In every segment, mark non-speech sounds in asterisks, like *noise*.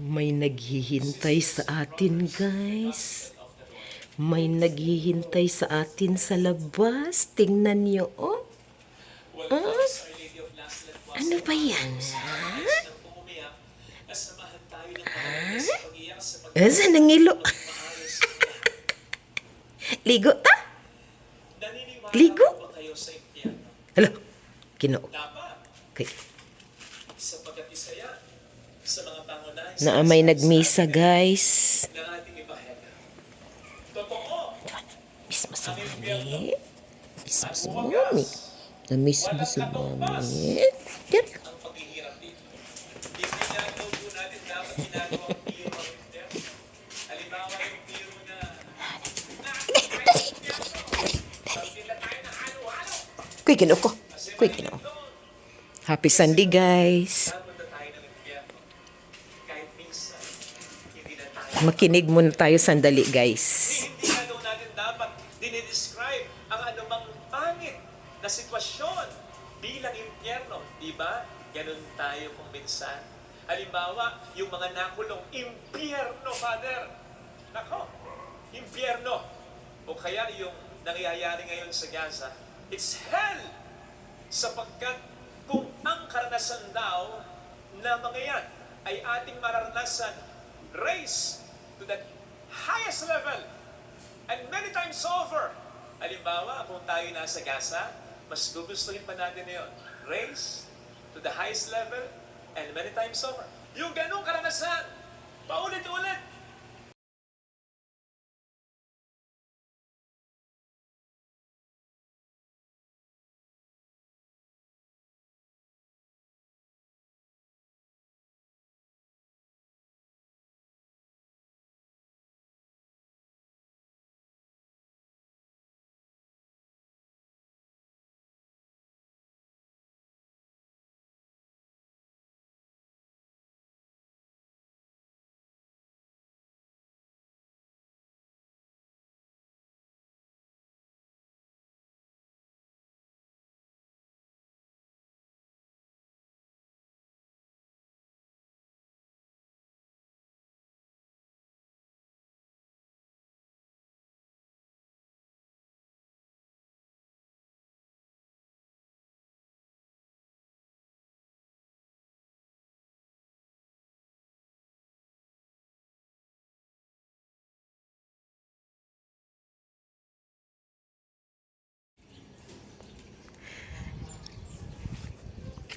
May naghihintay sa atin, guys. May naghihintay sa atin sa labas. Tingnan niyo, oh. Ah? Ano ba yan? Ha? Ha? Eh, saan nangilo? *laughs* Ligo ta? Ligo? Hala, kinoo. Okay. sapagkat isa yan sa mga pangunahin Na may nagmisa, guys. Mismo si Mami. Mismo si Mami. Na mismo si Mami. Yung biro na Kuy, kinoo ko. Kuy, kinoo. Happy Sunday, guys. Makinig muna tayo sandali, guys. Hindi na natin dapat dinidescribe ang anumang pangit na sitwasyon bilang impyerno. Di ba? Ganun tayo kung minsan. Halimbawa, yung mga nakulong, impyerno, Father. Nako, impyerno. O kaya yung nangyayari ngayon sa Gaza, it's hell. Sapagkat kung ang karanasan daw na mga yan ay ating mararanasan raise to the highest level and many times over. Halimbawa, kung tayo nasa Gaza, mas gugustuhin pa natin yun. Raise to the highest level and many times over. Yung ganong karanasan, paulit-ulit,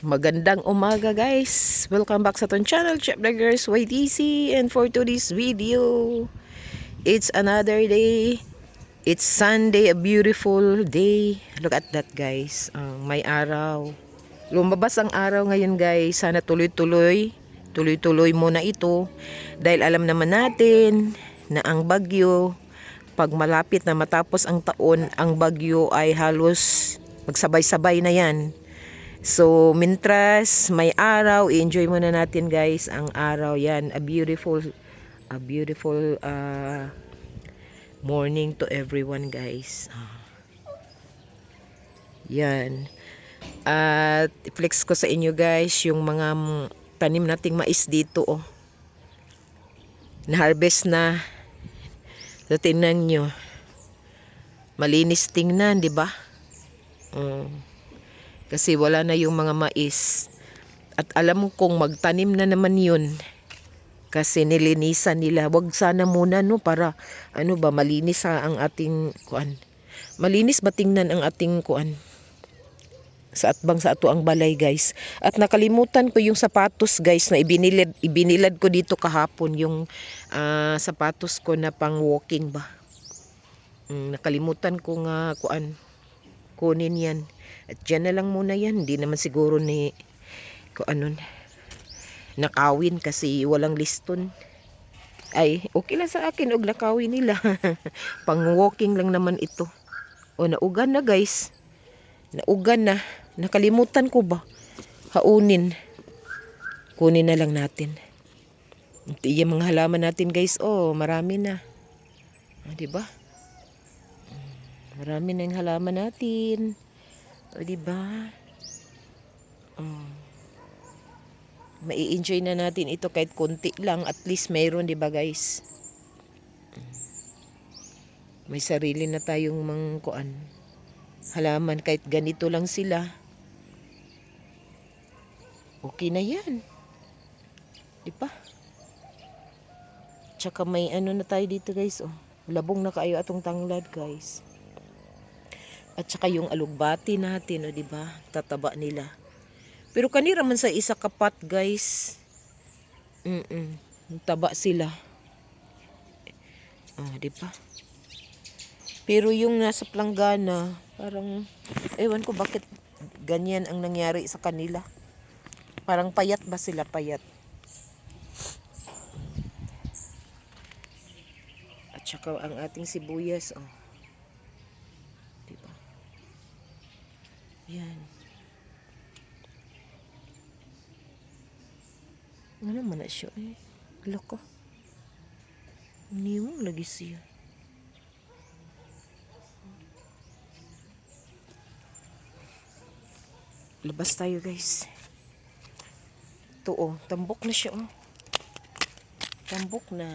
Magandang umaga, guys. Welcome back sa ton channel, Chef Vloggers YTC. And for today's video, it's another day. It's Sunday, a beautiful day. Look at that, guys. Ang may araw. Lumabas ang araw ngayon, guys. Sana tuloy-tuloy. Tuloy-tuloy muna ito. Dahil alam naman natin na ang bagyo, pag malapit na matapos ang taon, ang bagyo ay halos magsabay-sabay na yan. So, mintras may araw, i-enjoy muna natin guys ang araw yan. A beautiful, a beautiful uh, morning to everyone guys. Ah. Yan. At i-flex ko sa inyo guys yung mga tanim nating mais dito oh. Na-harvest na. So, tingnan nyo. Malinis tingnan, di ba? Mm. Kasi wala na yung mga mais. At alam kong magtanim na naman yun. Kasi nilinisan nila. Wag sana muna no para ano ba malinis sa ang ating kuan. Malinis ba tingnan ang ating kuan? Sa atbang sa ato ang balay guys. At nakalimutan ko yung sapatos guys na ibinilad, ibinilad ko dito kahapon. Yung ah, sapatos ko na pang walking ba. Mm, nakalimutan ko nga kuan kunin yan. At dyan na lang muna yan. Hindi naman siguro ni kung ano nakawin kasi walang liston. Ay, okay lang sa akin og nakawin nila. *laughs* Pang walking lang naman ito. O naugan na guys. Naugan na. Nakalimutan ko ba? Haunin. Kunin na lang natin. Yung mga halaman natin guys. Oh, marami na. Ah, di ba? Marami na yung halaman natin. O, di ba? Oh. mai-enjoy na natin ito kahit konti lang. At least mayroon, di ba guys? May sarili na tayong mangkuan. Halaman kahit ganito lang sila. Okay na yan. Di ba? Tsaka may ano na tayo dito guys. Oh. Labong na kayo atong tanglad guys. At saka yung alugbati natin, oh, di ba? Tataba nila. Pero kanira man sa isa kapat, guys. Mm-mm. Taba sila. Oh, di ba? Pero yung nasa planggana, parang, ewan ko bakit ganyan ang nangyari sa kanila. Parang payat ba sila? Payat. At saka ang ating sibuyas, oh. Di ba? Yan. Ano man na siya eh. Loko. Hindi mo lagi siya. Labas tayo guys. Ito oh, tambok na siya oh. Tambok na.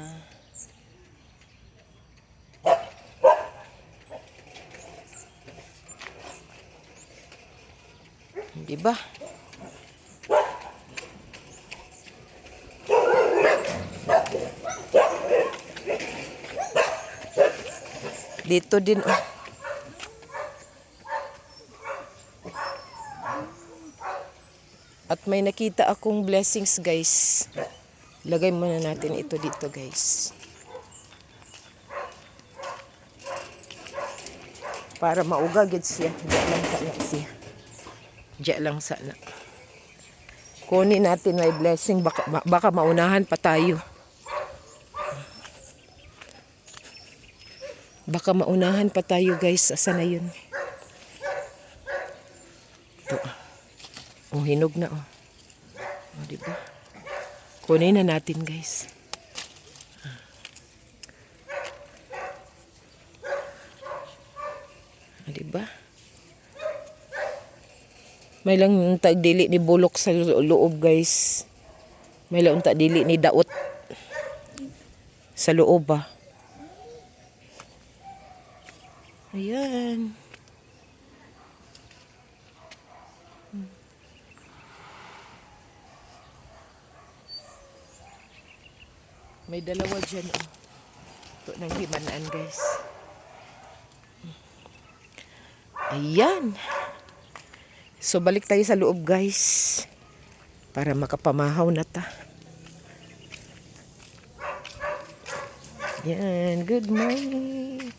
Di ba? Dito din oh. At may nakita akong blessings guys. Lagay muna natin ito dito guys. Para maugagid siya. Diyan lang siya. Diyan lang sana. Kunin natin may blessing. Baka, baka maunahan pa tayo. Baka maunahan pa tayo guys. Asa na yun? Ito. Oh, hinog na oh. Oh, di ba? Kunin na natin guys. Ah, di ba? May lang tagdili ni bulok sa lo- loob guys. May lang tagdili ni daot sa loob ah. Ayan. May dalawa dyan. Oh. Ito ng himanaan guys. Ayan. So balik tayo sa loob guys. Para makapamahaw na ta. Yan. Good morning.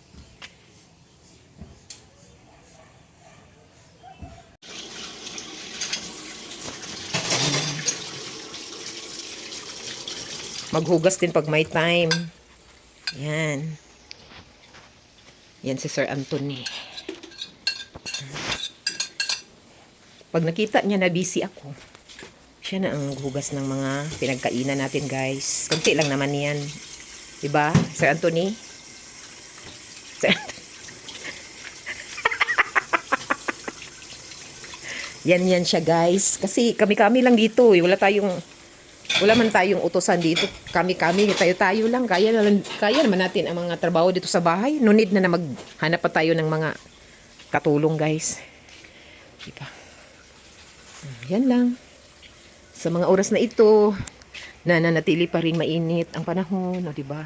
Maghugas din pag may time. Yan. Yan si Sir Anthony. Pag nakita niya na busy ako, siya na ang hugas ng mga pinagkainan natin, guys. Kunti lang naman yan. Diba, Sir Anthony? *laughs* Sir Anthony. yan yan siya, guys. Kasi kami-kami lang dito, eh. Wala tayong wala man tayong utosan dito. Kami-kami, tayo-tayo lang. Kaya, na, lang- kaya naman natin ang mga trabaho dito sa bahay. No need na na maghanap pa tayo ng mga katulong, guys. Diba? Yan lang. Sa mga oras na ito, na nanatili pa rin mainit ang panahon, o diba?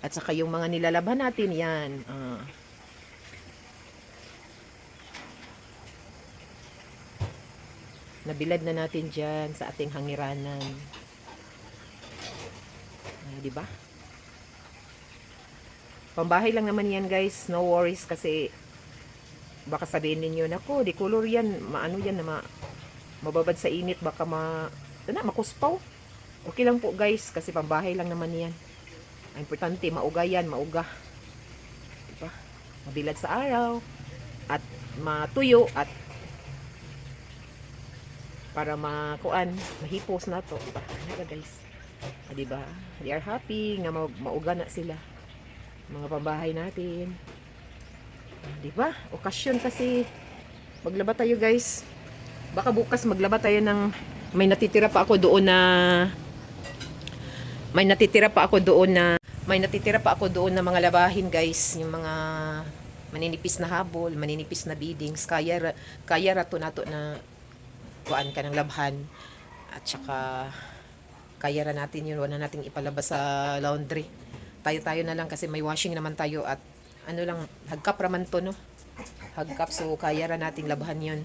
At saka yung mga nilalaban natin, yan. ah. nabilad na natin dyan sa ating hangiranan. Ah, di ba? Pambahay lang naman yan guys. No worries kasi baka sabihin ninyo, nako, di color yan. Maano yan na ma, mababad sa init. Baka ma, na, makuspaw. Okay lang po guys kasi pambahay lang naman yan. Ang importante, mauga yan, mauga. Diba? Mabilad sa araw at matuyo at para makuan, mahipos na to. Diba? Ano guys? Ah, diba? They are happy nga ma mauga na sila. Mga pambahay natin. Ah, diba? Okasyon kasi maglaba tayo guys. Baka bukas maglaba tayo ng may natitira pa ako doon na may natitira pa ako doon na may natitira pa ako doon na mga labahin guys. Yung mga maninipis na habol maninipis na beadings kaya kaya rato nato na kuan ka ng labhan. At saka kaya ra natin yun. Wala nating ipalabas sa laundry. Tayo tayo na lang kasi may washing naman tayo at ano lang hagkap raman to no? Hagkap. So kaya ra nating labhan yun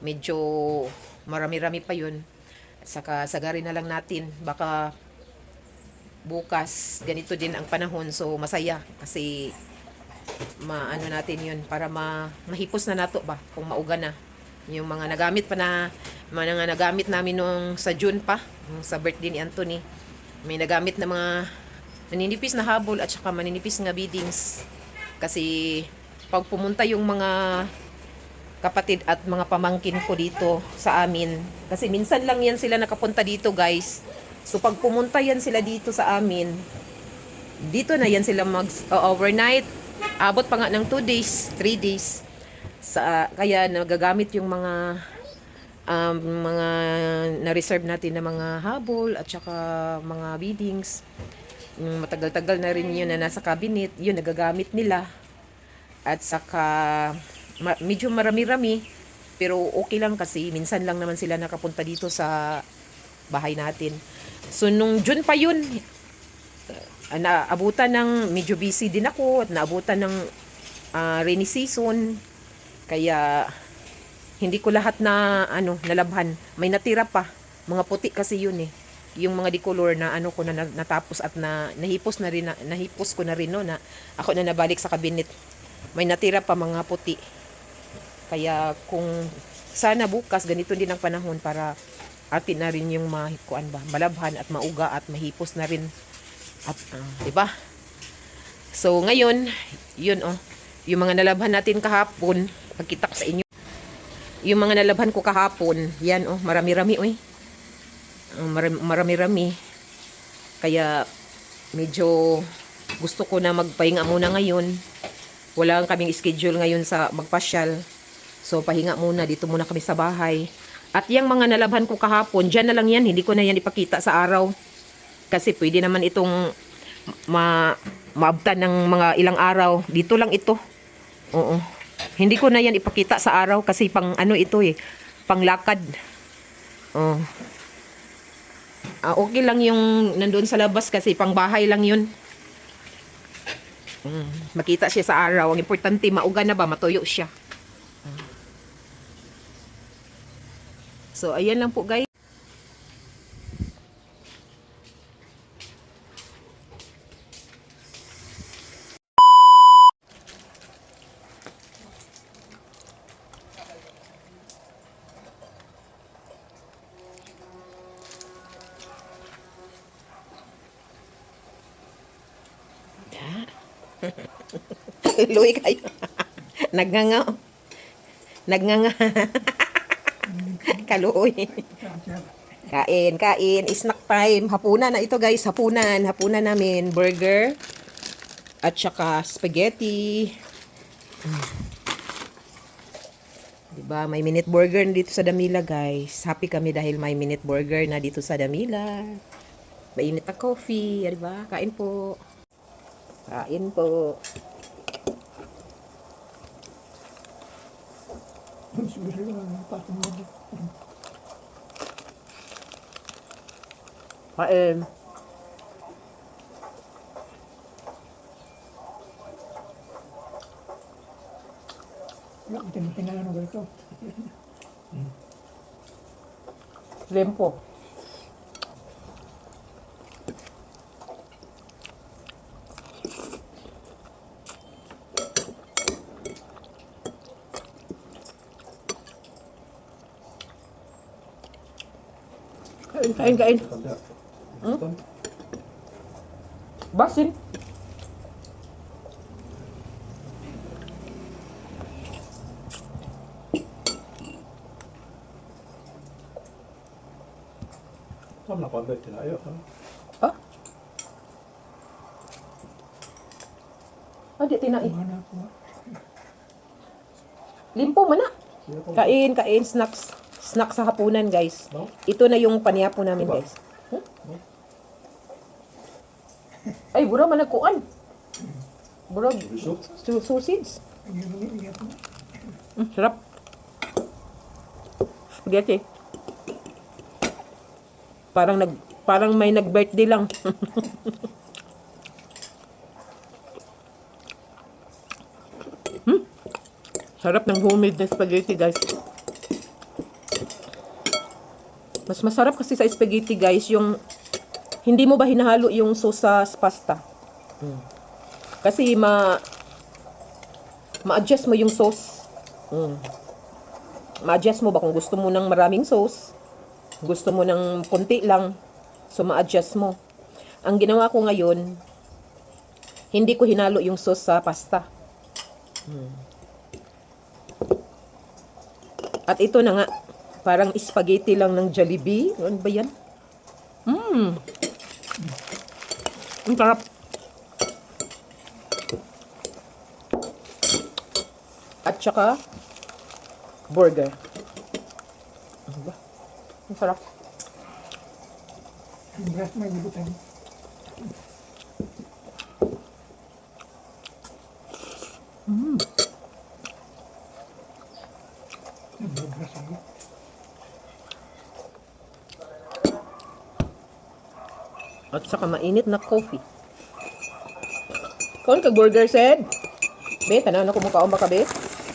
medyo marami-rami pa yun. Saka sagari na lang natin. Baka bukas ganito din ang panahon. So masaya. Kasi maano natin yun para ma, mahipos na nato ba? Kung mauga na. Yung mga nagamit pa na mga nagamit namin nung sa June pa nung sa birthday ni Anthony. May nagamit na mga maninipis na habol at saka maninipis nga beadings kasi pag pumunta yung mga kapatid at mga pamangkin ko dito sa amin. Kasi minsan lang yan sila nakapunta dito guys. So pag pumunta yan sila dito sa amin dito na yan sila mag uh, overnight. Abot pa nga ng 2 days 3 days. Sa kaya nagagamit yung mga um, mga na-reserve natin na mga habol at saka mga beadings yung matagal-tagal na rin yun na nasa cabinet yun nagagamit nila. At saka ma- medyo marami-rami pero okay lang kasi minsan lang naman sila nakapunta dito sa bahay natin. So nung June pa yun uh, naabutan ng medyo busy din ako at naabutan ng ah, rainy season. Kaya hindi ko lahat na ano nalabhan. May natira pa. Mga puti kasi yun eh. Yung mga decolor na ano ko na na- natapos at na nahipos na rin na, nahipos ko na rin no na ako na nabalik sa cabinet. May natira pa mga puti kaya kung sana bukas ganito din ang panahon para atin na rin yung mahikuan ba? Malabhan at mauga at mahipos na rin at ah, 'di ba? So ngayon yun oh yung mga nalabhan natin kahapon pagkita ko sa inyo. Yung mga nalabhan ko kahapon yan oh marami-rami oy Oh, marami- marami-rami. Kaya medyo gusto ko na magpahinga muna ngayon. Wala kaming schedule ngayon sa magpasyal so pahinga muna. Dito muna kami sa bahay. At yung mga nalabhan ko kahapon dyan na lang yan. Hindi ko na yan ipakita sa araw. Kasi pwede naman itong ma maabtan ng mga ilang araw. Dito lang ito. Oo. Hindi ko na yan ipakita sa araw kasi pang ano ito eh. Panglakad oh Ah, okay lang yung nandun sa labas kasi pang bahay lang yun. Mm, makita siya sa araw. Ang importante, mauga na ba? Matuyo siya. So, ayan lang po guys. *laughs* Luwi kayo. *laughs* Nagnganga. Nagnganga. *laughs* Kaluoy. Kain, kain. Snack time. Hapunan na ito guys. Hapunan. Hapunan namin. Burger. At saka spaghetti. Diba? May minute burger na dito sa Damila guys. Happy kami dahil may minute burger na dito sa Damila. Mainit na coffee. Diba? Kain po. Kain po. Kain. Wala ko tinipinano ko ito. *laughs* Lempo. Kain, kain, kain. Hmm? Basin. Sama ko ba tinayo ha? Ah? Ah, di tinai. Mana. Limpo man na. Kain, kain, snacks. snack sa hapunan, guys. No? Ito na yung paniapo namin, Diba? guys. Huh? Ay, bura man nagkuan. Bura, su- sausage. Mm, sarap. Spaghetti. Parang nag parang may nag-birthday lang. *laughs* hmm? Sarap ng homemade na spaghetti, guys. Mas masarap kasi sa spaghetti, guys, yung hindi mo ba hinahalo yung sauce sa pasta? Hmm. Kasi ma ma-adjust mo yung sauce. Mm. Ma-adjust mo ba kung gusto mo ng maraming sauce, gusto mo ng konti lang, so ma-adjust mo. Ang ginawa ko ngayon, hindi ko hinalo yung sauce sa pasta. Mm. At ito na nga, parang spaghetti lang ng Jollibee. Ano ba yan? Mmm. Ang sarap. At saka, burger. Ano ba? Ang sarap. Yung breast may libutan. Mm. Yung breast ako. At saka mainit na coffee. Kon kag burger said. Be, tanan ako mukhaon ba ka be?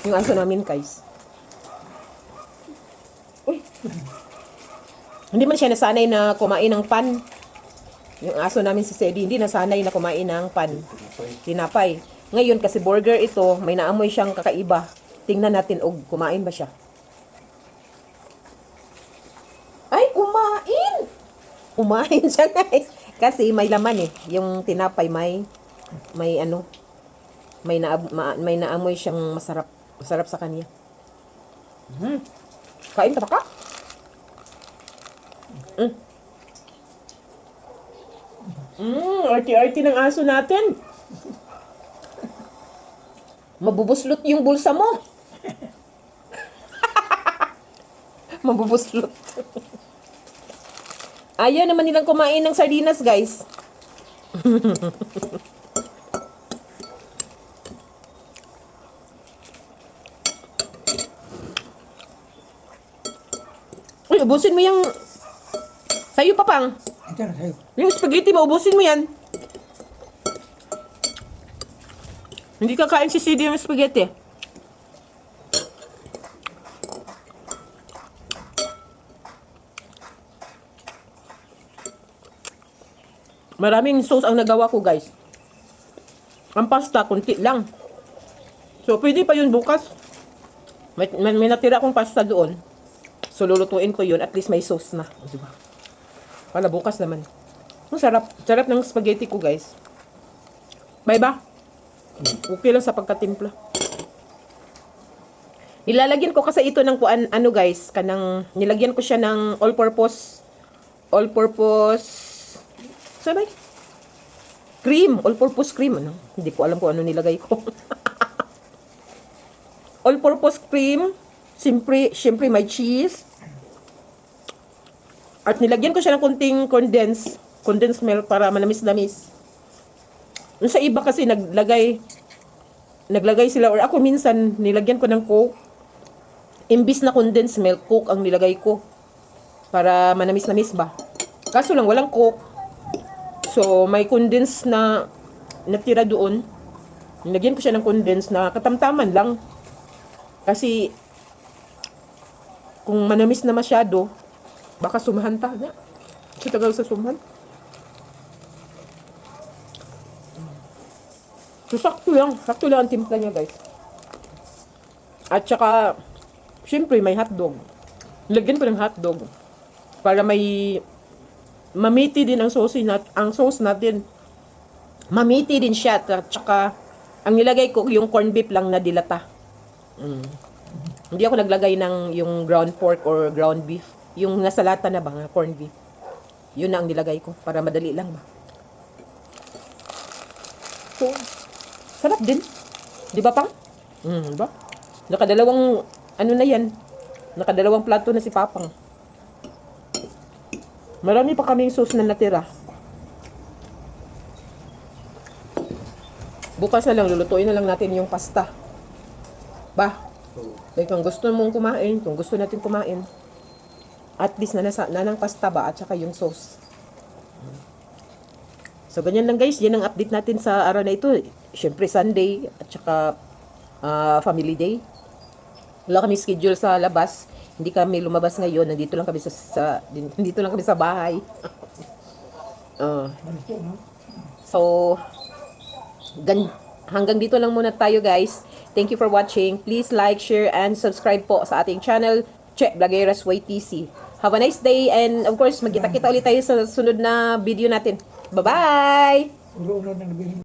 Yung aso namin, guys. Uy. hindi man siya nasanay na kumain ng pan. Yung aso namin si Sedi, hindi nasanay na kumain ng pan. Tinapay. Ngayon, kasi burger ito, may naamoy siyang kakaiba. Tingnan natin, og kumain ba siya? Ay, kumain! Kumain siya, guys. Kasi may laman eh. Yung tinapay may may ano may na ma, may naamoy siyang masarap. Masarap sa kanya. Hmm. Kain ka ba ka? Mm. Mm, arti-arti ng aso natin. Mabubuslot yung bulsa mo. *laughs* Mabubuslot. Ayaw naman nilang kumain ng sardinas, guys. *laughs* Uy, ubusin mo yung... Sa'yo pa pang. Ito na sa'yo. Yung spaghetti mo, ubusin mo yan. Hindi ka kain si CD yung spaghetti. Maraming sauce ang nagawa ko, guys. Ang pasta, kunti lang. So, pwede pa yun bukas. May, may, may natira akong pasta doon. So, lulutuin ko yun. At least may sauce na. O, Diba? Para bukas naman. Ang sarap. Sarap ng spaghetti ko, guys. May ba? Okay lang sa pagkatimpla. Nilalagyan ko kasi ito ng kuan ano guys, kanang nilagyan ko siya ng all purpose all purpose sabay cream, all purpose cream ano. Hindi ko alam kung ano nilagay ko. *laughs* all purpose cream, siyempre, siyempre may cheese. At nilagyan ko siya ng kunting condensed condensed milk para manamis-namis. Yung sa iba kasi naglagay naglagay sila or ako minsan nilagyan ko ng coke. Imbis na condensed milk, coke ang nilagay ko. Para manamis-namis ba. Kaso lang walang coke. So may condensed na natira doon. Nilagyan ko siya ng condensed na katamtaman lang. Kasi kung manamis na masyado, baka sumahan ta. Na. Sa tagal sa sumahan. So, sakto lang. Sakto lang ang timpla niya, guys. At saka, syempre, may hotdog. Lagyan ko ng hotdog. Para may mamiti din ang sauce nat ang sauce natin. Mamiti din siya. At saka, ang nilagay ko yung corned beef lang na dilata. Mm. Hindi ako naglagay ng yung ground pork or ground beef. Yung nasa lata na ba, nga corned beef. Yun na ang nilagay ko. Para madali lang ba. So, sarap din. Di ba pang? Mm, ba? Nakadalawang ano na yan. Nakadalawang plato na si Papang. Marami pa kaming sauce na natira. Bukas na lang, lulutuin na lang natin yung pasta. Ba? Kaya kung gusto mong kumain, kung gusto natin kumain, at least na, nasa, na ng pasta ba at saka yung sauce. So, ganyan lang guys. Yan ang update natin sa araw na ito. Siyempre, Sunday at saka ah, Family Day. Wala kami schedule sa labas. Hindi kami lumabas ngayon. Nandito lang kami sa, sa nandito lang kami sa bahay. Ah. *laughs* No? So, gan hanggang dito lang muna tayo guys. Thank you for watching. Please like, share, and subscribe po sa ating channel, Che Blagueras YTC. Have a nice day and of course, magkita-kita ulit tayo sa sunod na video natin. Bye-bye!